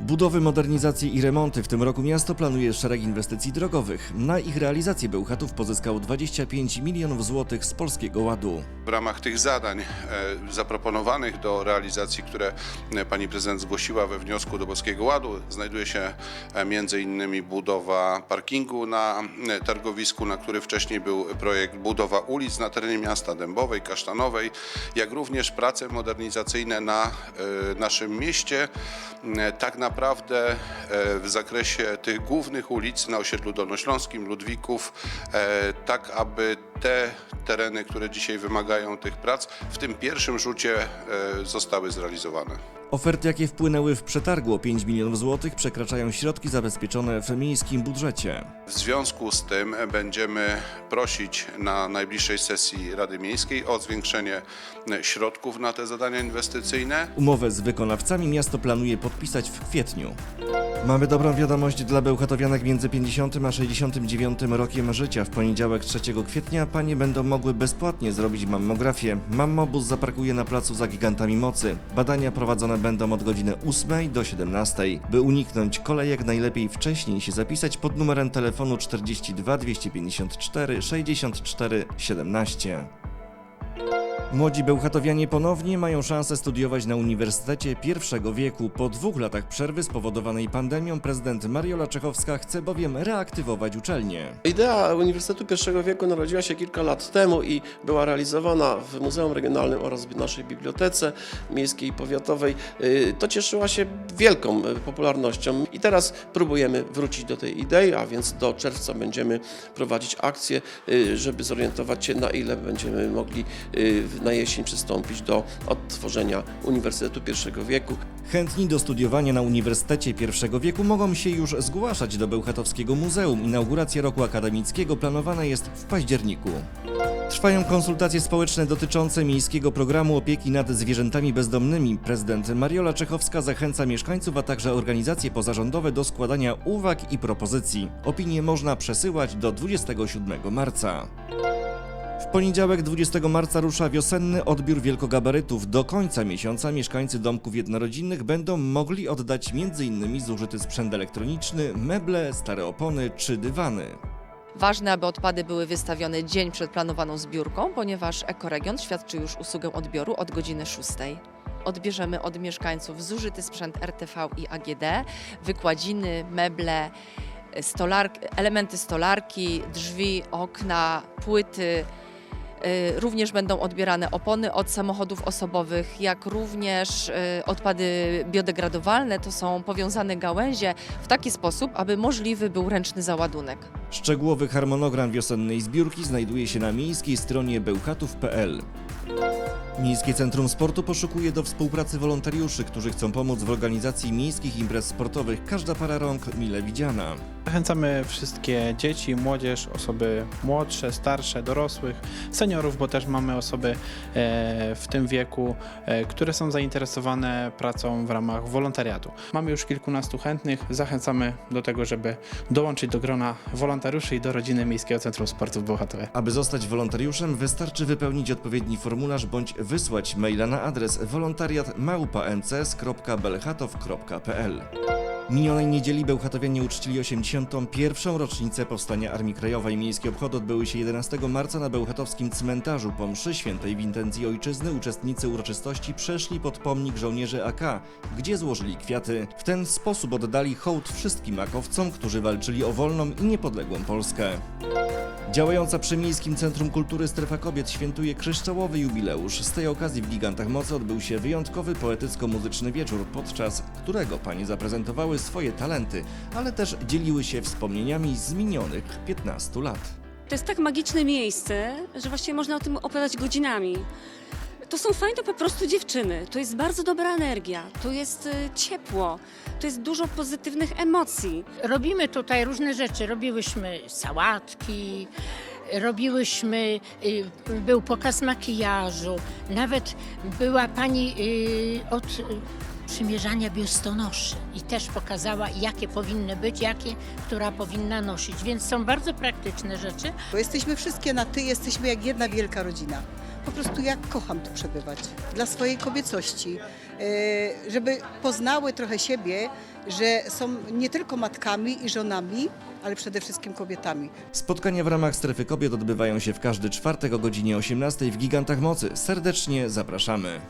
Budowy, modernizacje i remonty. W tym roku miasto planuje szereg inwestycji drogowych. Na ich realizację Bełchatów pozyskał 25 milionów złotych z Polskiego Ładu. W ramach tych zadań e, zaproponowanych do realizacji, które e, pani prezydent zgłosiła we wniosku do Polskiego Ładu, znajduje się e, innymi budowa parkingu na targowisku, na który wcześniej był projekt budowa ulic na terenie miasta Dębowej, Kasztanowej, jak również prace modernizacyjne na naszym mieście. Tak naprawdę e, w zakresie tych głównych ulic na osiedlu dolnośląskim, Ludwików, e, tak aby te tereny, które dzisiaj wymagają tych prac, w tym pierwszym rzucie e, zostały zrealizowane. Oferty, jakie wpłynęły w przetargu o 5 milionów złotych, przekraczają środki zabezpieczone w miejskim budżecie. W związku z tym będziemy prosić na najbliższej sesji Rady Miejskiej o zwiększenie środków na te zadania inwestycyjne. Umowę z wykonawcami miasto planuje podpisać w kwietniu. Mamy dobrą wiadomość dla Bełchatowianek między 50 a 69 rokiem życia. W poniedziałek 3 kwietnia panie będą mogły bezpłatnie zrobić mammografię. Mammobus zaparkuje na placu za gigantami mocy. Badania prowadzone będą od godziny 8 do 17. By uniknąć kolejek, najlepiej wcześniej się zapisać pod numerem telefonu 42 254 64 17. Młodzi Bełchatowianie ponownie mają szansę studiować na Uniwersytecie pierwszego wieku. Po dwóch latach przerwy spowodowanej pandemią prezydent Mariola Czechowska chce bowiem reaktywować uczelnię. Idea Uniwersytetu I wieku narodziła się kilka lat temu i była realizowana w Muzeum Regionalnym oraz w naszej bibliotece miejskiej i powiatowej. Y, To cieszyła się wielką y, popularnością i teraz próbujemy wrócić do tej idei, a więc do czerwca będziemy prowadzić akcję, y, żeby zorientować się na ile będziemy mogli na jesień przystąpić do odtworzenia Uniwersytetu I wieku. Chętni do studiowania na Uniwersytecie pierwszego wieku mogą się już zgłaszać do Bełchatowskiego Muzeum. Inauguracja roku akademickiego planowana jest w październiku. Trwają konsultacje społeczne dotyczące miejskiego programu opieki nad zwierzętami bezdomnymi. Prezydent Mariola Czechowska zachęca mieszkańców, a także organizacje pozarządowe do składania uwag i propozycji. Opinie można przesyłać do 27 marca. W poniedziałek 20 marca rusza wiosenny odbiór wielkogabarytów. Do końca miesiąca mieszkańcy domków jednorodzinnych będą mogli oddać m.in. zużyty sprzęt elektroniczny, meble, stare opony czy dywany. Ważne, aby odpady były wystawione dzień przed planowaną zbiórką, ponieważ Ekoregion świadczy już usługę odbioru od godziny 6. Odbierzemy od mieszkańców zużyty sprzęt RTV i AGD, wykładziny, meble, stolar, elementy stolarki, drzwi, okna, płyty. Y, Również będą odbierane opony od samochodów osobowych, jak również y, odpady biodegradowalne, to są powiązane gałęzie, w taki sposób, aby możliwy był ręczny załadunek. Szczegółowy harmonogram wiosennej zbiórki znajduje się na miejskiej stronie bełchatów.pl. Miejskie Centrum Sportu poszukuje do współpracy wolontariuszy, którzy chcą pomóc w organizacji miejskich imprez sportowych. Każda para rąk mile widziana. Zachęcamy wszystkie dzieci, młodzież, osoby młodsze, starsze, dorosłych, seniorów, bo też mamy osoby e, w tym wieku, e, które są zainteresowane pracą w ramach wolontariatu. Mamy już kilkunastu chętnych, zachęcamy do tego, żeby dołączyć do grona wolontariuszy i do rodziny Miejskiego Centrum Sportu w Bełchatowie. Aby zostać wolontariuszem, wystarczy wypełnić odpowiedni formularz bądź wysłać maila na adres wolontariat.małpa.mcs.belchatow.pl. Minionej niedzieli Bełchatowianie uczcili 81. rocznicę powstania Armii Krajowej. Miejskie obchody odbyły się 11 marca na bełchatowskim cmentarzu. Po mszy świętej w intencji ojczyzny uczestnicy uroczystości przeszli pod pomnik żołnierzy AK, gdzie złożyli kwiaty. W ten sposób oddali hołd wszystkim akowcom, którzy walczyli o wolną i niepodległą Polskę. Działająca przy Miejskim Centrum Kultury Strefa Kobiet świętuje kryształowy jubileusz. Z tej okazji w Gigantach Mocy odbył się wyjątkowy poetycko-muzyczny wieczór, podczas którego panie zaprezentowały swoje talenty, ale też dzieliły się wspomnieniami z minionych 15 lat. To jest tak magiczne miejsce, że właściwie można o tym opowiadać godzinami. To są fajne po prostu dziewczyny, to jest bardzo dobra energia, to jest y, ciepło, to jest dużo pozytywnych emocji. Robimy tutaj różne rzeczy. Robiłyśmy sałatki, robiłyśmy, y, był pokaz makijażu, nawet była pani y, od przymierzania biustonoszy i też pokazała, jakie powinny być, jakie która powinna nosić. Więc są bardzo praktyczne rzeczy. Bo jesteśmy wszystkie na ty, jesteśmy jak jedna wielka rodzina. po prostu ja kocham tu przebywać. Dla swojej kobiecości, e, żeby poznały trochę siebie, że są nie tylko matkami i żonami, ale przede wszystkim kobietami. Spotkania w ramach Strefy Kobiet odbywają się w każdy czwartek o godzinie 18 w Gigantach Mocy. Serdecznie zapraszamy.